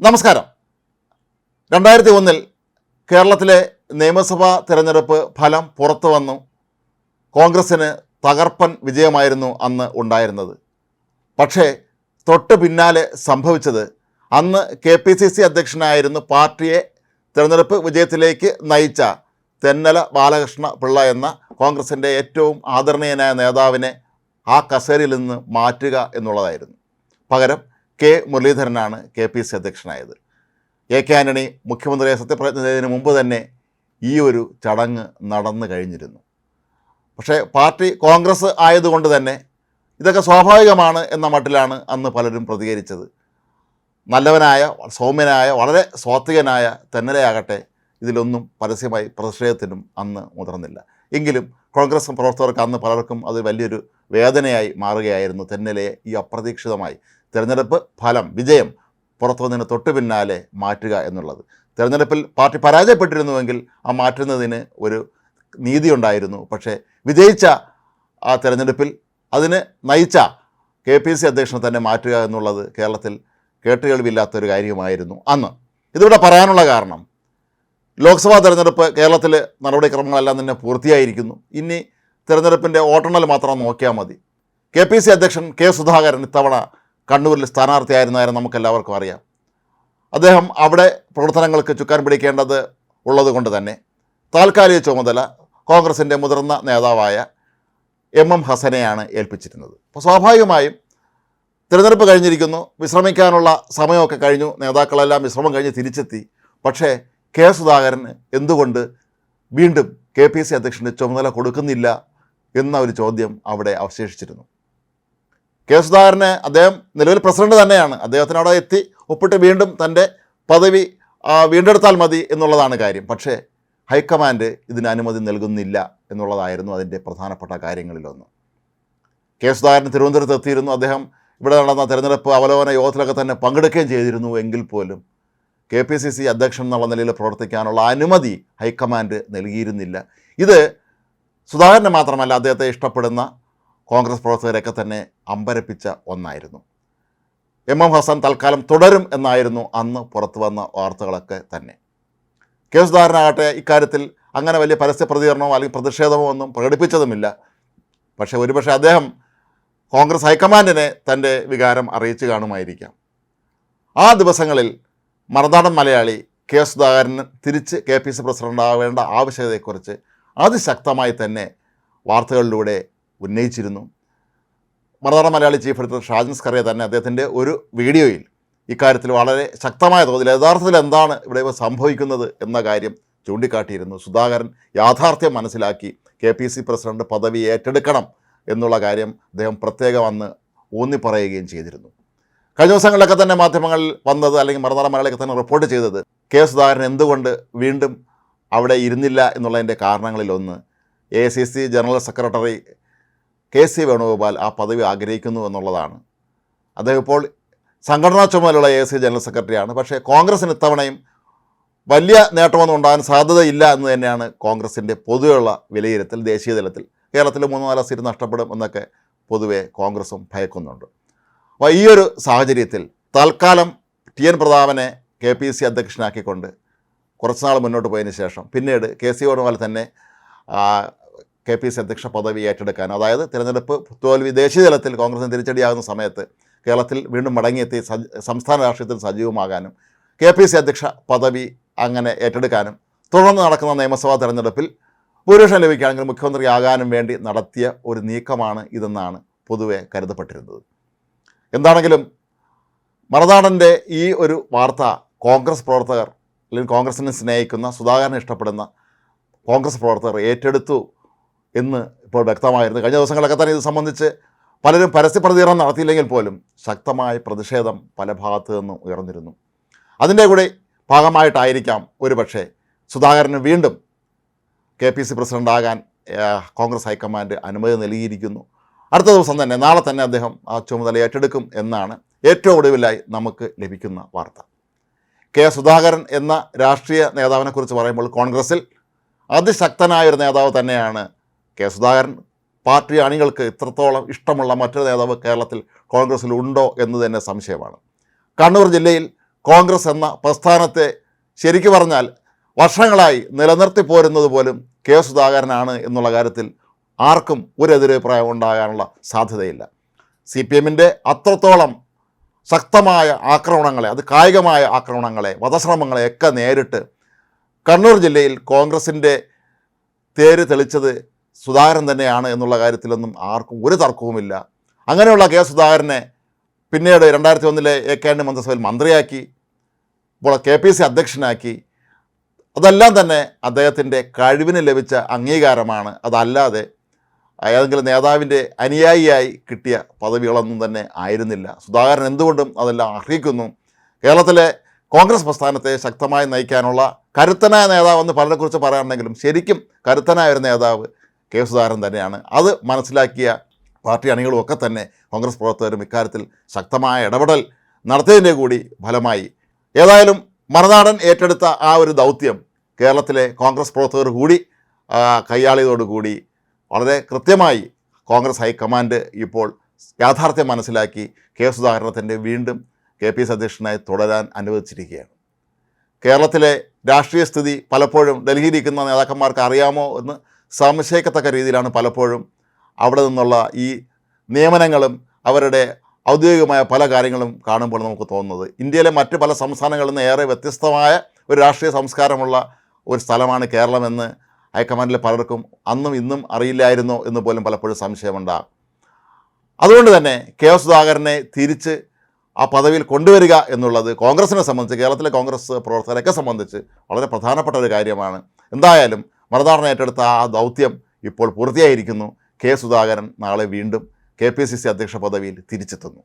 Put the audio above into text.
നമസ്കാരം. രണ്ടായിരത്തി ഒന്നിൽ കേരളത്തിലെ നിയമസഭാ തിരഞ്ഞെടുപ്പ് ഫലം പുറത്തു വന്നു. കോൺഗ്രസ്സിന് തകർപ്പൻ വിജയമായിരുന്നു അന്ന് ഉണ്ടായിരുന്നത്. പക്ഷേ തൊട്ട് പിന്നാലെ സംഭവിച്ചത് അന്ന് കെ പി സി സി അധ്യക്ഷനായിരുന്നു പാർട്ടിയെ തിരഞ്ഞെടുപ്പ് വിജയത്തിലേക്ക് നയിച്ച തെന്നല ബാലകൃഷ്ണ പിള്ള എന്ന കോൺഗ്രസിന്റെ ഏറ്റവും ആദരണീയനായ നേതാവിനെ ആ കസേരയിൽ നിന്ന് മാറ്റുക എന്നുള്ളതായിരുന്നു. പകരം കെ മുരളീധരനാണ് കെ പി സി അധ്യക്ഷനായത്. എ കെ ആന്റണി മുഖ്യമന്ത്രിയെ സത്യപ്രതിജ്ഞ ചെയ്തതിന് മുമ്പ് തന്നെ ഈ ഒരു ചടങ്ങ് നടന്നു കഴിഞ്ഞിരുന്നു. പക്ഷേ പാർട്ടി കോൺഗ്രസ് ആയതുകൊണ്ട് തന്നെ ഇതൊക്കെ സ്വാഭാവികമാണ് എന്ന മട്ടിലാണ് അന്ന് പലരും പ്രതികരിച്ചത്. നല്ലവനായ സൗമ്യനായ വളരെ സ്വാത്വികനായ തെന്നലയാകട്ടെ ഇതിലൊന്നും പരസ്യമായി പ്രതിഷേധത്തിനും അന്ന് മുതിർന്നില്ല. എങ്കിലും കോൺഗ്രസ് പ്രവർത്തകർക്ക് അന്ന് പലർക്കും അത് വലിയൊരു വേദനയായി മാറുകയായിരുന്നു തെന്നലയെ ഈ അപ്രതീക്ഷിതമായി. തിരഞ്ഞെടുപ്പ് ഫലം വിജയം പുറത്തു വന്നതിന് തൊട്ടു പിന്നാലെ മാറ്റുക എന്നുള്ളത്. തിരഞ്ഞെടുപ്പിൽ പാർട്ടി പരാജയപ്പെട്ടിരുന്നുവെങ്കിൽ ആ മാറ്റുന്നതിന് ഒരു നീതി ഉണ്ടായിരുന്നു. പക്ഷേ വിജയിച്ച ആ തിരഞ്ഞെടുപ്പിൽ അതിന് നയിച്ച കെ പി സി അധ്യക്ഷനെ തന്നെ മാറ്റുക എന്നുള്ളത് കേരളത്തിൽ കേട്ടുകേൾവില്ലാത്തൊരു കാര്യമായിരുന്നു അന്ന്. ഇതിവിടെ പറയാനുള്ള കാരണം ലോക്സഭാ തെരഞ്ഞെടുപ്പ് കേരളത്തിൽ നടപടിക്രമങ്ങളെല്ലാം തന്നെ പൂർത്തിയായിരിക്കുന്നു. ഇനി തിരഞ്ഞെടുപ്പിന്റെ വോട്ടെണ്ണൽ മാത്രം നോക്കിയാൽ മതി. കെ പി സി അധ്യക്ഷൻ കെ സുധാകരൻ ഇത്തവണ കണ്ണൂരിൽ സ്ഥാനാർത്ഥിയായിരുന്ന കാര്യം നമുക്കെല്ലാവർക്കും അറിയാം. അദ്ദേഹം അവിടെ പ്രവർത്തനങ്ങൾക്ക് ചുക്കാൻ പിടിക്കേണ്ടത് ഉള്ളതുകൊണ്ട് തന്നെ താൽക്കാലിക ചുമതല കോൺഗ്രസിന്റെ മുതിർന്ന നേതാവായ എം എം ഹസനെയാണ് ഏൽപ്പിച്ചിരുന്നത്. അപ്പോൾ സ്വാഭാവികമായും തിരഞ്ഞെടുപ്പ് കഴിഞ്ഞിരിക്കുന്നു വിശ്രമിക്കാനുള്ള സമയമൊക്കെ കഴിഞ്ഞു നേതാക്കളെല്ലാം വിശ്രമം കഴിഞ്ഞ് തിരിച്ചെത്തി. പക്ഷേ കെ സുധാകരന് എന്തുകൊണ്ട് വീണ്ടും കെ പി സി അധ്യക്ഷന്റെ ചുമതല കൊടുക്കുന്നില്ല എന്ന ഒരു ചോദ്യം അവിടെ അവശേഷിച്ചിരുന്നു. കെ സുധാകരന് അദ്ദേഹം നിലവിൽ പ്രസിഡന്റ് തന്നെയാണ്. അദ്ദേഹത്തിന് അവിടെ എത്തി ഒപ്പിട്ട് വീണ്ടും തന്റെ പദവി വീണ്ടെടുത്താൽ മതി എന്നുള്ളതാണ് കാര്യം. പക്ഷേ ഹൈക്കമാൻഡ് ഇതിന് അനുമതി നൽകുന്നില്ല എന്നുള്ളതായിരുന്നു അതിന്റെ പ്രധാനപ്പെട്ട കാര്യങ്ങളിലൊന്ന്. കെ സുധാകരൻ തിരുവനന്തപുരത്ത് എത്തിയിരുന്നു. അദ്ദേഹം ഇവിടെ നടന്ന തെരഞ്ഞെടുപ്പ് അവലോകന യോഗത്തിലൊക്കെ തന്നെ പങ്കെടുക്കുകയും ചെയ്തിരുന്നു എങ്കിൽ പോലും. കെ പി സി സി അധ്യക്ഷൻ എന്നുള്ള നിലയിൽ പ്രവർത്തിക്കാനുള്ള അനുമതി ഹൈക്കമാൻഡ് നൽകിയിരുന്നില്ല. ഇത് സുധാകരനെ മാത്രമല്ല അദ്ദേഹത്തെ ഇഷ്ടപ്പെടുന്ന കോൺഗ്രസ് പ്രവർത്തകരെയൊക്കെ തന്നെ അമ്പരപ്പിച്ച ഒന്നായിരുന്നു. എം എം ഹസൻ തൽക്കാലം തുടരും എന്നായിരുന്നു അന്ന് പുറത്തു വന്ന വാർത്തകളൊക്കെ തന്നെ. കെ സുധാകരനാകട്ടെ ഇക്കാര്യത്തിൽ അങ്ങനെ വലിയ പരസ്യ പ്രതികരണമോ അല്ലെങ്കിൽ പ്രതിഷേധമോ ഒന്നും പ്രകടിപ്പിച്ചതുമില്ല. പക്ഷേ ഒരുപക്ഷെ അദ്ദേഹം കോൺഗ്രസ് ഹൈക്കമാൻഡിനെ തന്റെ വികാരം അറിയിച്ചു കാണുമായിരിക്കാം. ആ ദിവസങ്ങളിൽ മറുനാടൻ മലയാളി കെ സുധാകരന് തിരിച്ച് കെ പി സി പ്രസിഡന്റ് ആവേണ്ട ആവശ്യകതയെക്കുറിച്ച് അതിശക്തമായി തന്നെ വാർത്തകളിലൂടെ ഉന്നയിച്ചിരുന്നു. മറുനാടൻ മലയാളി ചീഫ് എഡിറ്റർ ഷാജൻ സ്കറിയ തന്നെ അദ്ദേഹത്തിന്റെ ഒരു വീഡിയോയിൽ ഇക്കാര്യത്തിൽ വളരെ ശക്തമായ തോതിൽ യഥാർത്ഥത്തിൽ എന്താണ് ഇവിടെ സംഭവിക്കുന്നത് എന്ന കാര്യം ചൂണ്ടിക്കാട്ടിയിരുന്നു. സുധാകരൻ യാഥാർത്ഥ്യം മനസ്സിലാക്കി കെ പി സി പ്രസിഡന്റ് പദവി ഏറ്റെടുക്കണം എന്നുള്ള കാര്യം അദ്ദേഹം പ്രത്യേകം അന്ന് ഊന്നിപ്പറയുകയും ചെയ്തിരുന്നു. കഴിഞ്ഞ ദിവസങ്ങളിലൊക്കെ തന്നെ മാധ്യമങ്ങളിൽ വന്നത് അല്ലെങ്കിൽ മറുനാടൻ മലയാളിയൊക്കെ തന്നെ റിപ്പോർട്ട് ചെയ്തത് കെ സുധാകരൻ എന്തുകൊണ്ട് വീണ്ടും അവിടെ ഇരുന്നില്ല എന്നുള്ളതിന്റെ കാരണങ്ങളിലൊന്ന് A C C general secretary K C Venugopal ആ പദവി ആഗ്രഹിക്കുന്നു എന്നുള്ളതാണ്. അദ്ദേഹം ഇപ്പോൾ സംഘടനാ ചുമതലയുള്ള എ സി ജനറൽ സെക്രട്ടറിയാണ്. പക്ഷേ കോൺഗ്രസിന് ഇത്തവണയും വലിയ നേട്ടമൊന്നും ഉണ്ടാകാൻ സാധ്യതയില്ല എന്ന് തന്നെയാണ് കോൺഗ്രസിന്റെ പൊതുവെയുള്ള വിലയിരുത്തൽ. ദേശീയ തലത്തിൽ കേരളത്തിൽ മൂന്ന് നാല് സീറ്റ് നഷ്ടപ്പെടും എന്നൊക്കെ പൊതുവെ കോൺഗ്രസും ഭയക്കുന്നുണ്ട്. അപ്പോൾ ഈ ഒരു സാഹചര്യത്തിൽ തൽക്കാലം ടി എൻ പ്രതാപനെ കെ പി സി അധ്യക്ഷനാക്കിക്കൊണ്ട് കുറച്ചുനാൾ മുന്നോട്ട് പോയതിന് ശേഷം പിന്നീട് കെ സി വേണുഗോപാൽ തന്നെ കെ പി സി അധ്യക്ഷ പദവി ഏറ്റെടുക്കാൻ. അതായത് തിരഞ്ഞെടുപ്പ് തോൽവി ദേശീയ തലത്തിൽ കോൺഗ്രസിന് തിരിച്ചടിയാകുന്ന സമയത്ത് കേരളത്തിൽ വീണ്ടും മടങ്ങിയെത്തി സംസ്ഥാന രാഷ്ട്രീയത്തിൽ സജീവമാകാനും കെ പി സി അധ്യക്ഷ പദവി അങ്ങനെ ഏറ്റെടുക്കാനും തുടർന്ന് നടക്കുന്ന നിയമസഭാ തെരഞ്ഞെടുപ്പിൽ ഭൂരിപക്ഷം ലഭിക്കുകയാണെങ്കിൽ മുഖ്യമന്ത്രിയാകാനും വേണ്ടി നടത്തിയ ഒരു നീക്കമാണ് ഇതെന്നാണ് പൊതുവെ കരുതപ്പെട്ടിരുന്നത്. എന്താണെങ്കിലും മറുനാടന്റെ ഈ ഒരു വാർത്ത കോൺഗ്രസ് പ്രവർത്തകർ അല്ലെങ്കിൽ കോൺഗ്രസിനെ സ്നേഹിക്കുന്ന സുധാകരനെ ഇഷ്ടപ്പെടുന്ന കോൺഗ്രസ് പ്രവർത്തകർ ഏറ്റെടുത്തു എന്ന് ഇപ്പോൾ വ്യക്തമായിരുന്നു. കഴിഞ്ഞ ദിവസങ്ങളൊക്കെ തന്നെ ഇത് സംബന്ധിച്ച് പലരും പരസ്യ പ്രതികരണം നടത്തിയില്ലെങ്കിൽ പോലും ശക്തമായ പ്രതിഷേധം പല ഭാഗത്തു നിന്നും ഉയർന്നിരുന്നു. അതിന്റെ കൂടെ ഭാഗമായിട്ടായിരിക്കാം ഒരുപക്ഷെ സുധാകരന് വീണ്ടും കെ പി സി പ്രസിഡന്റാകാൻ കോൺഗ്രസ് ഹൈക്കമാൻഡ് അനുമതി നൽകിയിരിക്കുന്നു. അടുത്ത ദിവസം തന്നെ നാളെ തന്നെ അദ്ദേഹം ആ ചുമതല ഏറ്റെടുക്കും എന്നാണ് ഏറ്റവും ഒടുവിലായി നമുക്ക് ലഭിക്കുന്ന വാർത്ത. കെ സുധാകരൻ എന്ന രാഷ്ട്രീയ നേതാവിനെക്കുറിച്ച് പറയുമ്പോൾ കോൺഗ്രസിൽ അതിശക്തനായ ഒരു നേതാവ് തന്നെയാണ് കെ സുധാകരൻ പാർട്ടി അണികൾക്ക് ഇത്രത്തോളം ഇഷ്ടമുള്ള മറ്റൊരു നേതാവ് കേരളത്തിൽ കോൺഗ്രസ്സിൽ ഉണ്ടോ എന്ന് തന്നെ സംശയമാണ്. കണ്ണൂർ ജില്ലയിൽ കോൺഗ്രസ് എന്ന പ്രസ്ഥാനത്തെ ശരിക്കു പറഞ്ഞാൽ വർഷങ്ങളായി നിലനിർത്തി പോരുന്നത് പോലും കെ സുധാകരനാണ് എന്നുള്ള കാര്യത്തിൽ ആർക്കും ഒരു എതിരഭിപ്രായം ഉണ്ടാകാനുള്ള സാധ്യതയില്ല. സി പി എമ്മിന്റെ അത്രത്തോളം ശക്തമായ ആക്രമണങ്ങളെ അത് കായികമായ ആക്രമണങ്ങളെ വധശ്രമങ്ങളെയൊക്കെ നേരിട്ട് കണ്ണൂർ ജില്ലയിൽ കോൺഗ്രസിന്റെ തേര് തെളിച്ചത് സുധാകരൻ തന്നെയാണ് എന്നുള്ള കാര്യത്തിലൊന്നും ആർക്കും ഒരു തർക്കവുമില്ല. അങ്ങനെയുള്ള കെ സുധാകരനെ പിന്നീട് രണ്ടായിരത്തി ഒന്നിലെ എ കെ ആന്റണി മന്ത്രിസഭയിൽ മന്ത്രിയാക്കി ഇപ്പോൾ കെ പി സി അധ്യക്ഷനാക്കി. അതെല്ലാം തന്നെ അദ്ദേഹത്തിന്റെ കഴിവിന് ലഭിച്ച അംഗീകാരമാണ്. അതല്ലാതെ ഏതെങ്കിലും നേതാവിന്റെ അനുയായിയായി കിട്ടിയ പദവികളൊന്നും തന്നെ ആയിരുന്നില്ല. സുധാകരൻ എന്തുകൊണ്ടും അതെല്ലാം അർഹിക്കുന്നു. കേരളത്തിലെ കോൺഗ്രസ് പ്രസ്ഥാനത്തെ ശക്തമായി നയിക്കാനുള്ള കരുത്തനായ നേതാവെന്ന് പലരെക്കുറിച്ച് പറയാറുണ്ടെങ്കിലും ശരിക്കും കരുത്തനായ ഒരു നേതാവ് കെ സുധാകരൻ തന്നെയാണ്. അത് മനസ്സിലാക്കിയ പാർട്ടി അണികളും ഒക്കെ തന്നെ കോൺഗ്രസ് പ്രവർത്തകരും ഇക്കാര്യത്തിൽ ശക്തമായ ഇടപെടൽ നടത്തിയതിന്റെ കൂടി ഫലമായി. ഏതായാലും മറുനാടൻ ഏറ്റെടുത്ത ആ ഒരു ദൗത്യം കേരളത്തിലെ കോൺഗ്രസ് പ്രവർത്തകർ കൂടി കൈയാളിയതോടുകൂടി വളരെ കൃത്യമായി കോൺഗ്രസ് ഹൈക്കമാൻഡ് ഇപ്പോൾ യാഥാർത്ഥ്യം മനസ്സിലാക്കി കെ സുധാകരണത്തിന്റെ വീണ്ടും കെ പി എസ് അധ്യക്ഷനായി തുടരാൻ അനുവദിച്ചിരിക്കുകയാണ്. കേരളത്തിലെ രാഷ്ട്രീയ സ്ഥിതി പലപ്പോഴും ഡൽഹിയിലിരിക്കുന്ന നേതാക്കന്മാർക്ക് അറിയാമോ എന്ന് സംശയിക്കത്തക്ക രീതിയിലാണ് പലപ്പോഴും അവിടെ നിന്നുള്ള ഈ നിയമനങ്ങളും അവരുടെ ഔദ്യോഗികമായ പല കാര്യങ്ങളും കാണുമ്പോൾ നമുക്ക് തോന്നുന്നത്. ഇന്ത്യയിലെ മറ്റ് പല സംസ്ഥാനങ്ങളിൽ നിന്ന് ഏറെ വ്യത്യസ്തമായ ഒരു രാഷ്ട്രീയ സംസ്കാരമുള്ള ഒരു സ്ഥലമാണ് കേരളമെന്ന് ഹൈക്കമാൻഡിലെ പലർക്കും അന്നും ഇന്നും അറിയില്ലായിരുന്നോ എന്ന് പോലും പലപ്പോഴും സംശയമുണ്ടാകും അതുകൊണ്ട് തന്നെ കെ എസ് സുധാകരനെ തിരിച്ച് ആ പദവിയിൽ കൊണ്ടുവരിക എന്നുള്ളത് കോൺഗ്രസിനെ സംബന്ധിച്ച് കേരളത്തിലെ കോൺഗ്രസ് പ്രവർത്തകരെയൊക്കെ സംബന്ധിച്ച് വളരെ പ്രധാനപ്പെട്ട ഒരു കാര്യമാണ്. എന്തായാലും മറുനാടൻ ഏറ്റെടുത്ത ആ ദൗത്യം ഇപ്പോൾ പൂർത്തിയായിരിക്കുന്നു. കെ സുധാകരൻ നാളെ വീണ്ടും കെ പി സി സി അധ്യക്ഷ പദവിയിൽ തിരിച്ചെത്തുന്നു.